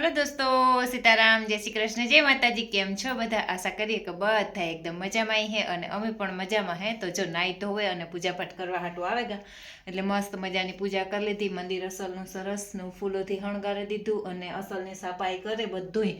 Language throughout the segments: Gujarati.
હલો દોસ્તો સીતારામ, જય શ્રી કૃષ્ણ, જય માતાજી, કેમ છો બધા? આશા કરીએ કે બધા એકદમ મજામાં હે અને અમે પણ મજામાં હે. તો જો નાઈ ધોવે અને પૂજા પાઠ કરવા હાટું આવે ગા, એટલે મસ્ત મજાની પૂજા કરી લીધી. મંદિર અસલનું સરસનું ફૂલોથી હણગારી દીધું અને અસલની સફાઈ કરે બધુંય.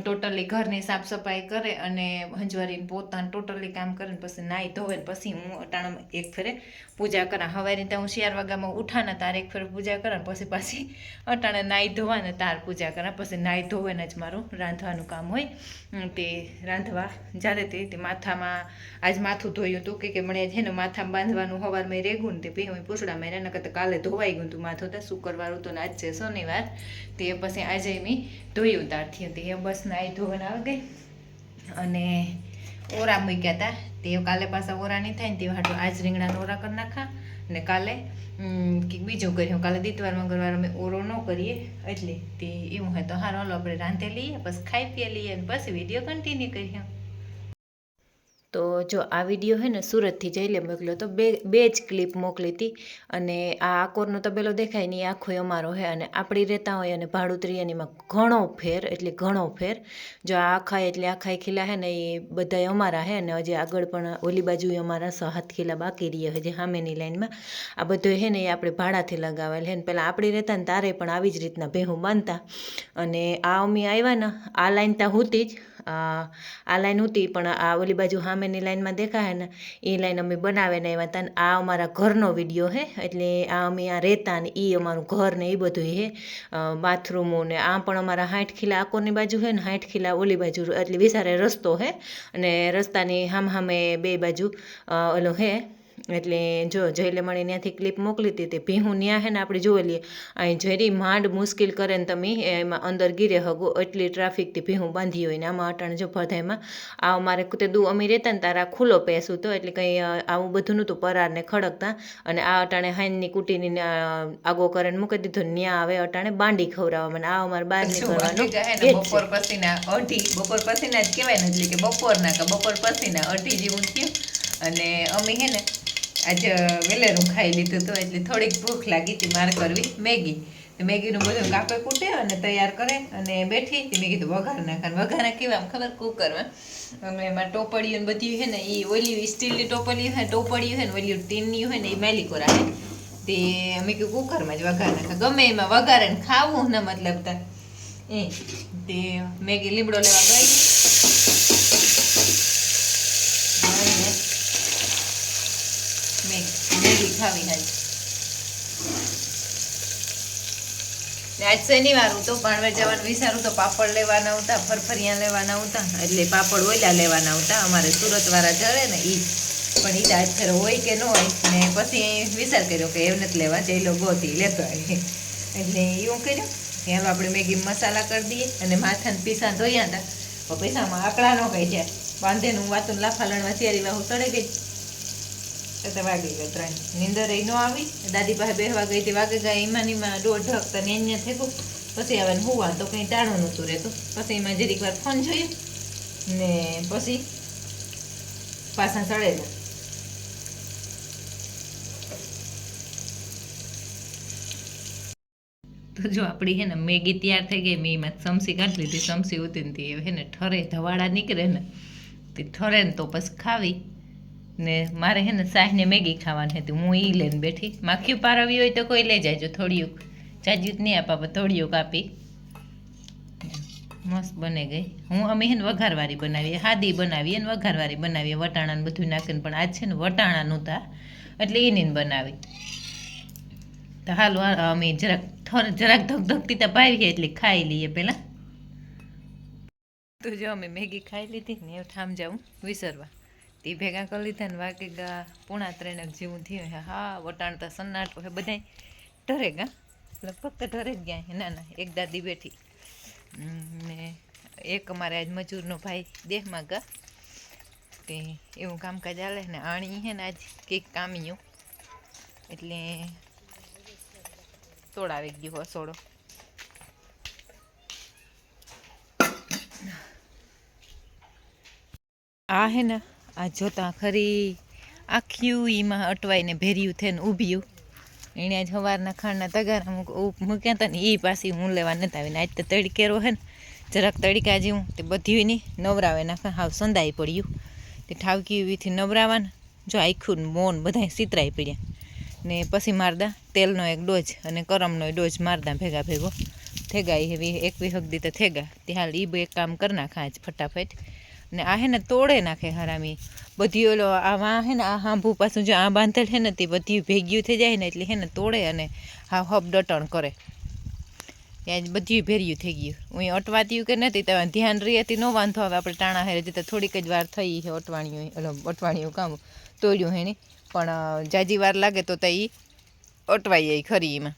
ટોટલી ઘરની સાફ સફાઈ કરે અને હંજવારીને પોતાનું ટોટલી કામ કરે ને પછી નાઈ ધોવે પછી હું અટાણામાં એક ફેરે પૂજા કરા. હવારી રીતે હું શિયાર વાગામાં ઉઠાને તારે એક ફેર પૂજા કરે પછી પાછી અટાણે નાઈ ધોવા ને તાર પૂજા કરા. પછી નાઈ ધોવે જ મારું રાંધવાનું કામ હોય. તે રાંધવા. જ્યારે તે તે માથામાં, આજ માથું ધોયું હતું કે કે મને છે ને માથામાં બાંધવાનું હવારમાં રેગું ને તે પી હું પૂછડા મેં એના કરતાં કાલે ધોવાઈ ગયું હતું માથું તો શુક્રવાર હતું ને આજ છે શનિવાર. તે પછી આજે મેં ધોયું તારથી એ બસ નાઈ ધોવાને આવી ગઈ. અને ઓરા મૂક્યા હતા તે કાલે પાછા ઓરા નહીં થાય ને તે હાટું આજ રીંગણાના ઓરા કરી નાખા. ને કાલે કંઈક બીજું કર્યું. કાલે દીતવાર, મંગળવાર અમે ઓરો ન કરીએ, એટલે તે એવું હોય તો હારો, હાલો, આપણે રાંધે લઈએ, પછી ખાઈ પીએ લઈએ પછી વીડિયો કન્ટિન્યુ કરીએ. તો જો આ વીડિયો હે ને સુરતથી જઈને મોકલ્યો તો બે બે જ ક્લિપ મોકલી હતી અને આ આકોરનો તબેલો દેખાય ને એ આખો અમારો હે અને આપણી રહેતા હોય અને ભાડુતરી એનીમાં ઘણો ફેર, એટલે ઘણો ફેર. જો આ આખા એટલે આખાય ખીલા હે ને એ બધાય અમારા હે અને હજી આગળ પણ ઓલી બાજુ અમારા સ હાથ ખીલા બાકી રહીએ હજી સામેની લાઈનમાં. આ બધું હે ને એ આપણે ભાડાથી લગાવેલ હે ને પહેલાં આપણી રહેતા ને તારે પણ આવી જ રીતના ભેહું બાંધતા. અને આ અમી આવ્યા ને આ લાઈન ત્યાં હોતી જ. આ લાઈન હતી, પણ આ ઓલી બાજુ સામેની લાઈનમાં દેખાય ને, એ લાઈન અમે બનાવીને આવ્યા હતા આ અમારા ઘરનો વીડિયો હે, એટલે આ અમે આ રહેતા ને એ અમારું ઘર ને એ બધું હે. બાથરૂમો ને આ પણ અમારા હાઠ ખીલા આકોરની બાજુ હે ને હાઠ ખીલા ઓલી બાજુ, એટલે વિસારે રસ્તો હે, અને રસ્તાની હામ સામે બે બાજુ ઓલો હે એટલે જો જયલે મળી ત્યાંથી ક્લિપ મોકલી હતી તે ભીહું ન્યા હે ને આપણે જોઈ લઈએ. અહીં જરી માંડ મુશ્કેલ કરે ને તમે એમાં અંદર ગીરે હગો એટલી ટ્રાફિકથી ભીહું બાંધી હોય ને આમાં અટાણ જો ફધાઈમાં આ મારે તે દુ અમે રહેતા ને તારા ખુલ્લો પેસ હતો એટલે કંઈ આવું બધું નહોતું પરાર ને ખડકતા. અને આ અટાણે હાઈનની કુટીની આગો કરીને મૂકી દીધો ન્યા આવે અટાણે બાંડી ખવડાવવા મને. આ અમારે બહાર નીકળવાનું. બપોર પછીના અઢી બપોર પછીના જ કહેવાય ને એટલે કે બપોરના કે બપોર પછીના અઢી જેવું થયું. અને અમે હે ને આજે વેલેરું ખાઈ લીધું હતું એટલે થોડીક ભૂખ લાગી હતી મારે કરવી, મેગી. મેગીનું બધું કાપે, કૂટે અને તૈયાર કરે અને બેઠી મેં કીધું, વઘાર નાખવાનું. વઘાર કેવા આમ ખબર કુકરમાં અમે એમાં ટોપડીઓ ને બધી છે ને એ ઓલી સ્ટીલની ટોપલી હોય ટોપડીઓ હોય ને, ઓલી ટીનની હોય ને એ મેલિકો રાખે તે અમે કીધું કુકરમાં જ વઘાર નાખે. ગમે એમાં વઘારે ને ખાવું ને મતલબ તા એ, તે મેગી લીમડો લેવા ગઈ અને મેગી મેગી ખાવી આજ આજ વિચાર કર્યો કે એમને જ લેવા, જઈ ગોતી લેતો એટલે એવું કર્યું. કે હાલો આપણે મેગી મસાલા કરી દઈએ અને માથાને પીસા ધોયા હતા. પૈસામાં આકડા ન કઈ જાય બાંધેનું વાતું લાફા લણવા ત્યારે વાહુ તળે ગઈ. તો તો વાગી ગયો ત્રણ. નીંદર એ ન આવી દાદી પાસે બેહવા ગઈ હતી વાગે ગયા એમાં એમાં દોઢ ઢક તને અહીંયા ગયું પછી આવે હોવા, તો કંઈ ટાણું નહોતું રહેતું. પછી એમાં જરીક વાર ફોન જોયું, ને પછી પાછા ચડેલા તો જો આપણી હે ને મેગી તૈયાર થઈ ગઈ, મેં એમાં સમસી કાઢી લીધી, સમસી ઉતીને તે હે ને ઠરે, ધવાડા નીકળે ને, તે ઠરે ને તો પછી ખાવી. ને મારે હે ને સાહેને મેગી ખાવાની હતી. હું એ લઈને બેઠી. માખી પારવી હોય તો કોઈ લઈ જાયજો થોડીયું જ નહીં આપા પણ થોડીયું કાપી મસ્ત બને ગઈ. હું, અમે હે ને વઘારવાળી બનાવીએ, હાદી બનાવીએ ને વઘારવાળી બનાવીએ વટાણા ને બધું નાખીને. પણ આજ છે ને વટાણા નહોતા, એટલે એની બનાવી. તો હાલો અમે જરાક થોર જરાક ધગધગતી તો પાવીએ એટલે ખાઈ લઈએ પહેલાં. તો જો, અમે મેગી ખાઈ લીધી ને ઠામ જાઉં વિસરવા. તે ભેગા કરી લીધા ને વાગે ગા પૂણા ત્રણેક જેવું થયું હે. હા, વટાણતા સન્નાટો હે બધાય ઢરે ગા. લગભગ તો ઢરે જ ગયા ના ના, એક દાદી બેઠી. ને એક અમારે આજ મજૂરનો ભાઈ દેહમાં ગા. તે એવું કામકાજ ચાલે ને આણી હે ને આજ કંઈક કામ્યું. એટલે તોડાવી ગયો હસોડો આ હે ને આ જોતા ખરી આખી એમાં અટવાઈને ભેર્યું થઈને ઊભ્યું. એણે આજ સવારના ખાંડના તગારા મૂક્યા હતા ને એ પાછી હું લેવા નતા આવીને. આજ તો તડકેરો હે ને, જરાક તડકા જેવું તે બધી નહીં નવરાવે નાખે. હાવ સંદાઈ પડ્યું. તે ઠાવકી એવીથી નવરાવાને, જો આખું ને મોન બધા સિતરાઈ પડ્યા. ને પછી મારદા, તેલનો એક ડોજ અને કરમનો ડોજ મારદા ભેગા ભેગો. થેગા એવી એક વિહક તો થેગા. તે હાલ એ બે કામ કરી નાખા આજ ફટાફટ. ને આ હે ને તોડે નાખે હરામી. બધી ઓલો આ વાં હે ને આ હાંભું પાછું જો આ બાંધેલ હે ને તે બધી ભેગ્યું થઈ જાય ને એટલે હે ને તોડે અને હા હબ ડટણ કરે. ત્યાં બધી ભેર્યું થઈ ગયું હું અટવાત્યું કે નથી તમે ધ્યાન રહી હતી ન વાંધો આવે. આપણે ટાણા હેરે જતા થોડીક જ વાર થઈ છે અટવાણિયું ઓલો અટવાણિયું કામ તોડ્યું હેણે પણ જાજી વાર લાગે તો તે અટવાઈ જાય ખરી એમાં.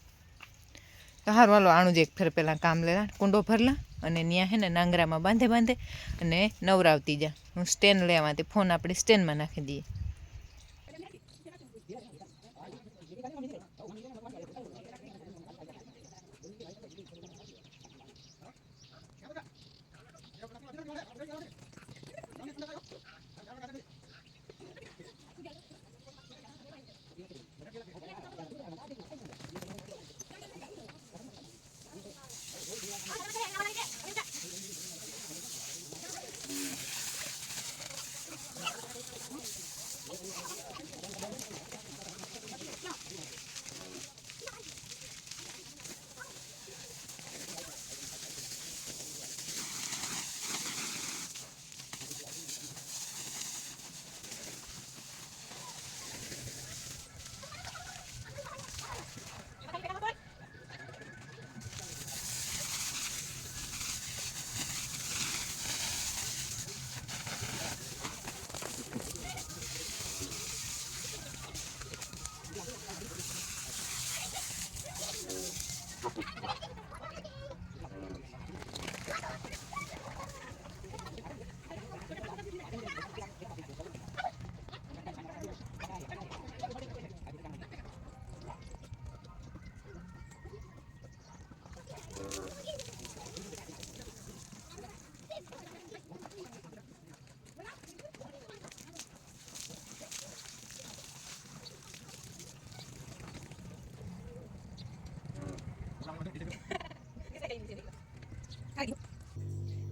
તો હારું, હાલો, આણું જ એક ફેર પહેલાં કામ લેલા, કુંડો ભરલા. અને ત્યાં હે ને નાંગરામાં બાંધે બાંધે અને નવરાવતી જા. હું સ્ટેન્ડ લેવા તે ફોન આપણે સ્ટેન્ડમાં નાખી દઈએ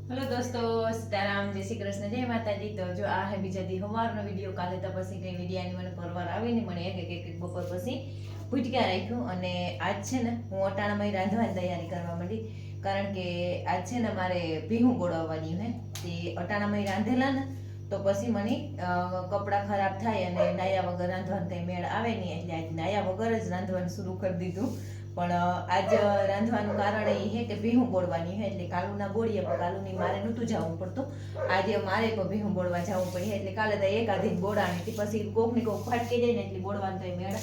હેલો દોસ્તો સીતારામ, જય શ્રી કૃષ્ણ, જય માતાજી. તો જો આ હે બીજા દી સવારનો વીડિયો, કાલે તો પછી કઈ વિડીયાની મને પરવાર આવી ને મને એક એક એક બપોર પછી ભૂટક્યા રાખ્યું. અને આજ છે ને હું અટાણામાં રાંધવાની તૈયારી કરવા માંડી, કારણ કે આજ છે ને મારે ભીહું ગોળવવાની હે. તે અટાણામાં રાંધેલા ને, તો પછી મને કપડાં ખરાબ થાય અને નાયા વગર રાંધવાનું કંઈ મેળ આવે નહીં. એટલે આજ નાયા વગર જ રાંધવાનું શરૂ કરી દીધું. પણ આજ રાંધવાનું કારણ એ છે કે ભીહું બોળવાની છે. એટલે કાલુના બોળીએ પણ કાલુની મારે નહોતું જવું પડતું. આજે મારે પણ ભીહું બોળવા જવું પડે એટલે કાલે તો એક આધી બોડાણી હતી. પછી કોક ને કોક ફાટકી જાય ને એટલે બોળવાનું તો મેળ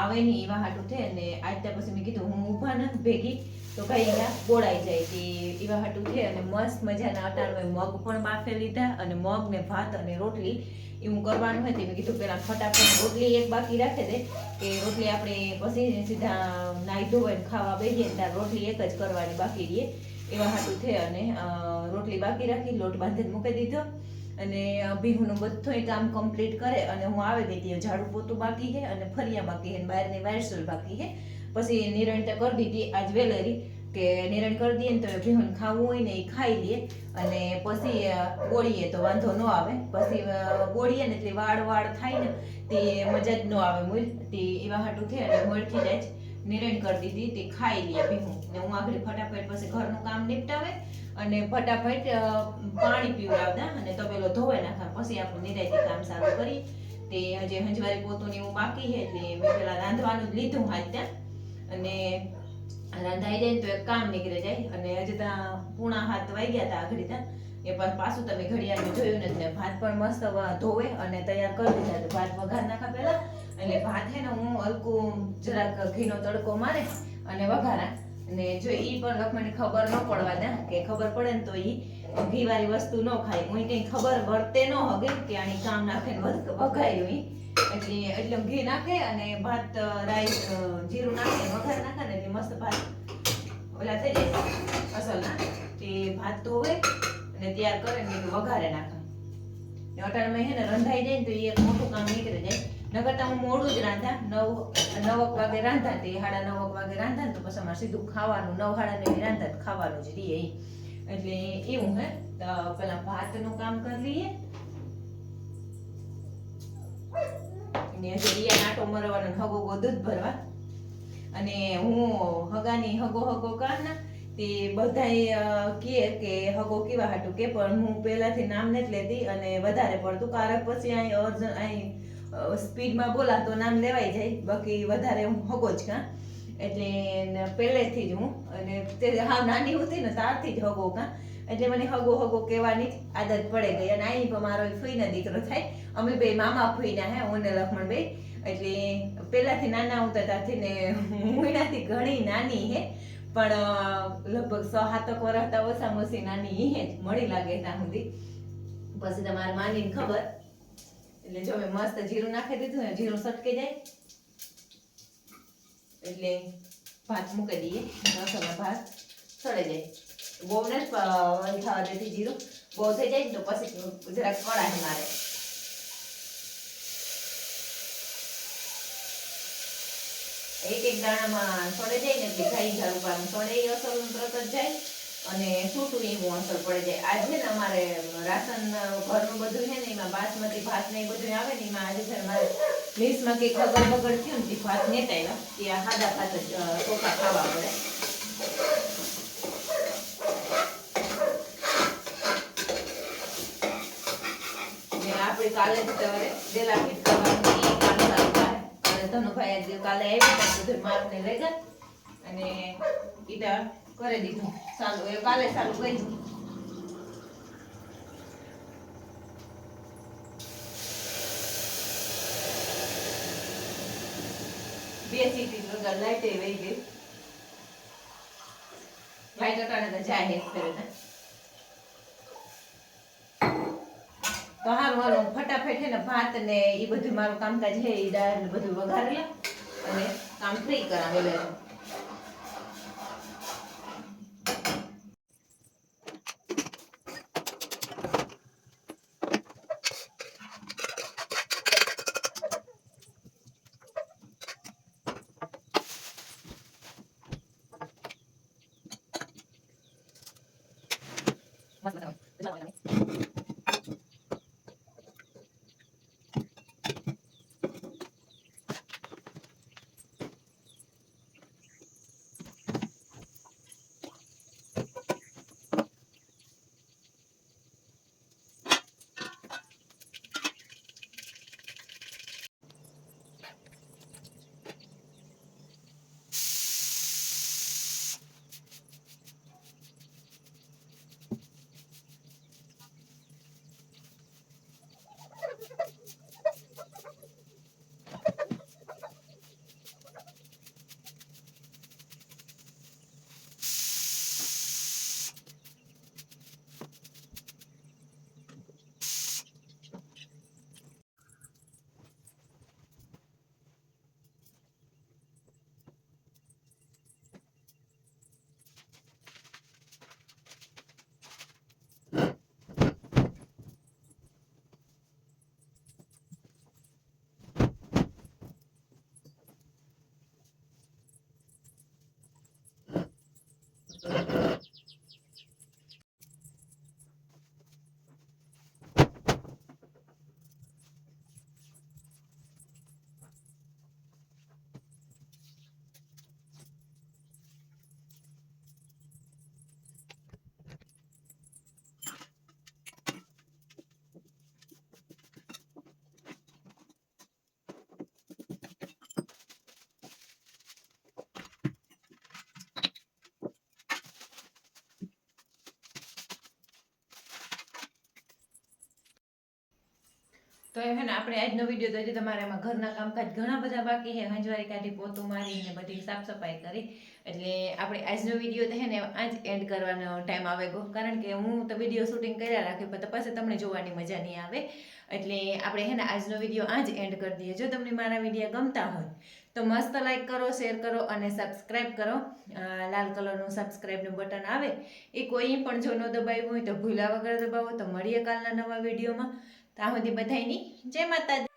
આવે નહીં એવા હાટું થાય અને આજ ત્યાં પછી મેં કીધું, હું ઊભા નથી ભેગી તો ભાઈ બોળાઈ જાય કે એવા હાટું છે અને મસ્ત મજાના અટાણમાં મગ પણ બાફે લીધા અને મગ ને ભાત અને રોટલી એવું કરવાનું હોય તે મેં કીધું પેલા ફટાફટ રોટલી એક બાકી રાખે દે કે રોટલી આપણે પછી સીધા નાહી ધોઈને ખાવા બેસીએ ને ત્યારે રોટલી એક જ કરવાની બાકી રહીએ એવા હાટું છે અને રોટલી બાકી રાખી, લોટ બાંધીને મૂકી દીધો અને ભીહુનું બધું કામ કમ્પ્લીટ કરે અને હું આવે ગઈ ત્યાં ઝાડુ પોતું બાકી છે અને ફરિયા બાકી છે બહારની વાયરસોલ બાકી છે. પછી નિરણ તો કરી દીધી, આજ વેલેરી કે નિરણ કરી દઈએ ને તો ભીહું ખાવું હોય ને એ ખાઈ લઈએ. અને પછી ગોળીએ તો વાંધો ન આવે. પછી ગોળીએ ને એટલે વાળ વાળ થાય ને તે મજા જ ન આવે મૂળ. તે એવા હાટું થઈ અને મોડથી જ. નિરણ કરી દીધી, તે ખાઈ લઈએ ભીહું ને હું આગળ ફટાફટ પછી ઘરનું કામ નિપટાવે અને ફટાફટ પાણી પીવડાવતા અને તબેલો ધોવે નાખા. પછી આપણે નિરાયથી કામ સારું કરી. તે હજી હંજવારી પોતું એવું બાકી છે એટલે મેં પેલા રાંધવાનું જ લીધું હાલ ત્યાં. અને રાંધાઈ જાય તો એક કામ નીકળી જાય. અને હજી ત્યાં પૂણા હાથ વાગ્યા હતા આગળ ત્યાં એ પાછું તમે ઘડિયાળમાં જોયું ને ભાત પણ મસ્ત ધોવે અને તૈયાર કરી દીધા. તો ભાત વઘાર નાખા પહેલા. એટલે ભાત હે ને હું હલકું જરાક ઘીનો તડકો મારે અને વઘારા. અને જો ઈ પણ લક્ષ્મણને ખબર ન પડવા દે, કે ખબર પડે ને તો ઈ ઘી વાળી વસ્તુ ન ખાય. હું કઈ ખબર વર્તે ન હગે કે આની કામ નાખે વઘાયું એ એટલે એટલે ઘી નાખે અને ભાત રાઈસ જીરું નાખે, વઘાર નાખે ને એટલે મસ્ત ભાત ઓલા થઈ જાય. અસલના તે ભાત ધોવે અને તૈયાર કરે ને વઘારે નાખે. ને અટાણમાં હે ને રંધાઈ જાય ને તો એ એક મોટું કામ નીકળી જાય. નકર તો હું મોડું જ રાંધા. નવ નવ વાગે રાંધા તે સાડા નવ વાગે રાંધા ને તો પછી અમારે સીધું ખાવાનું, નવ સાડા નવે રાંધા ખાવાનું જ રહીએ. એટલે એવું હે. પેલા ભાતનું કામ કરી લઈએ. અને હજી રિયા નાટો મરવાનો હગો ગો દૂધ ભરવા. અને હું હગાની હગો હગો કરના તે બધાય કહે કે હગો કેવા હાટું કે, પણ હું પહેલાથી નામ નથી લેતી અને વધારે પડતું કારક પછી અહીં અર્જન અહીં સ્પીડમાં બોલા તો નામ લેવાઈ જાય, બાકી વધારે હું હગો જ કાં. એટલે પહેલેથી જ હું, અને તે હા, નાની હતી ને ત્યારથી જ હગો કાં. એટલે મને હગો હગો કહેવાની આદત પડે ગઈ અને અહીં પણ મારો ફઈના દીકરો થાય. અમે બે મામા ફૂઈના હે, હું ને લક્ષ્મણ બે. એટલે પહેલાથી નાના હતા ત્યારથી ને હું એનાથી ઘણી નાની હે. પણ લગભગ સો સાતક વર્ષ તો ઓછામાં ઓછી નાની હે જ, મળી લાગે ત્યાં સુધી. પછી તમારે માનીને ખબર. એટલે જો મેં મસ્ત જીરું નાખી દીધું ને, જીરું સટકી જાય. એટલે ભાત મૂકી દઈએ. મસાલા ભાત સડે જાય. બહુ ને થવા દેતી જીરું. બહુ થઈ જાય તો પછી જરાક કડાય મારે. એક એક દાણામાં સડે જાય ને એટલે ખાઈ ઝાડુ સડે એ અસર તરત જ જાય અને છૂટું એવું અસર પડે જાય આજ ને અમારે રાશન ઘરનું બધું છે ને, એમાં બાસમતી ભાત ને એ બધું આવે ને, એમાં આજે છે મારે લીસમાં કંઈક બગડ બગડ થયું ને ભાત નેતા આવ્યા આ સાદા ભાત જ ચોખા ખાવા પડે. આપણે કાલે જ સવારે ડેલા ફીટ કરવાનું ઈ કામ ચાલુ થાય. અને ધનુભાઈ આજે કાલે હતા બધું માપને લઈ ગયા અને ઈટા કરી દીધું. ચાલુ, એ કાલે ચાલુ કરી બે સીટી વગર લાઈટે વહી ગઈ. લાઈટ અટાણે તો જાય હે ફેરે ને. તો હારું હારું ફટાફટ છે ને ભાત ને એ બધું મારું કામકાજ છે એ દાળ ને બધું વઘારી લે અને કામ ફ્રી કરાવેલું. તો એ હેને આપણે આજનો વીડિયો તો તમારે એમાં ઘરના કામકાજ ઘણા બધા બાકી છે. હંજવારી કાઢી, પોતું મારીને બધી સાફ સફાઈ કરી. એટલે આપણે આજનો વીડિયો તો છે ને આજ એન્ડ કરવાનો ટાઈમ આવે ગયો કારણ કે હું તો વીડિયો શૂટિંગ કર્યા રાખી, પણ પછી તમને જોવાની મજા નહીં આવે. એટલે આપણે હે ને આજનો વીડિયો આજ એન્ડ કરી દઈએ. જો તમને મારા વીડિયો ગમતા હોય, તો મસ્ત લાઈક કરો શેર કરો અને સબસ્ક્રાઈબ કરો. લાલ કલરનું સબસ્ક્રાઈબનું બટન આવે. એ કોઈ પણ જો ન દબાવ્યું હોય તો ભૂલા વગર દબાવો. તો મળીએ કાલના નવા વિડીયોમાં ત્યાં સુધી બધાયની. જય માતાજી.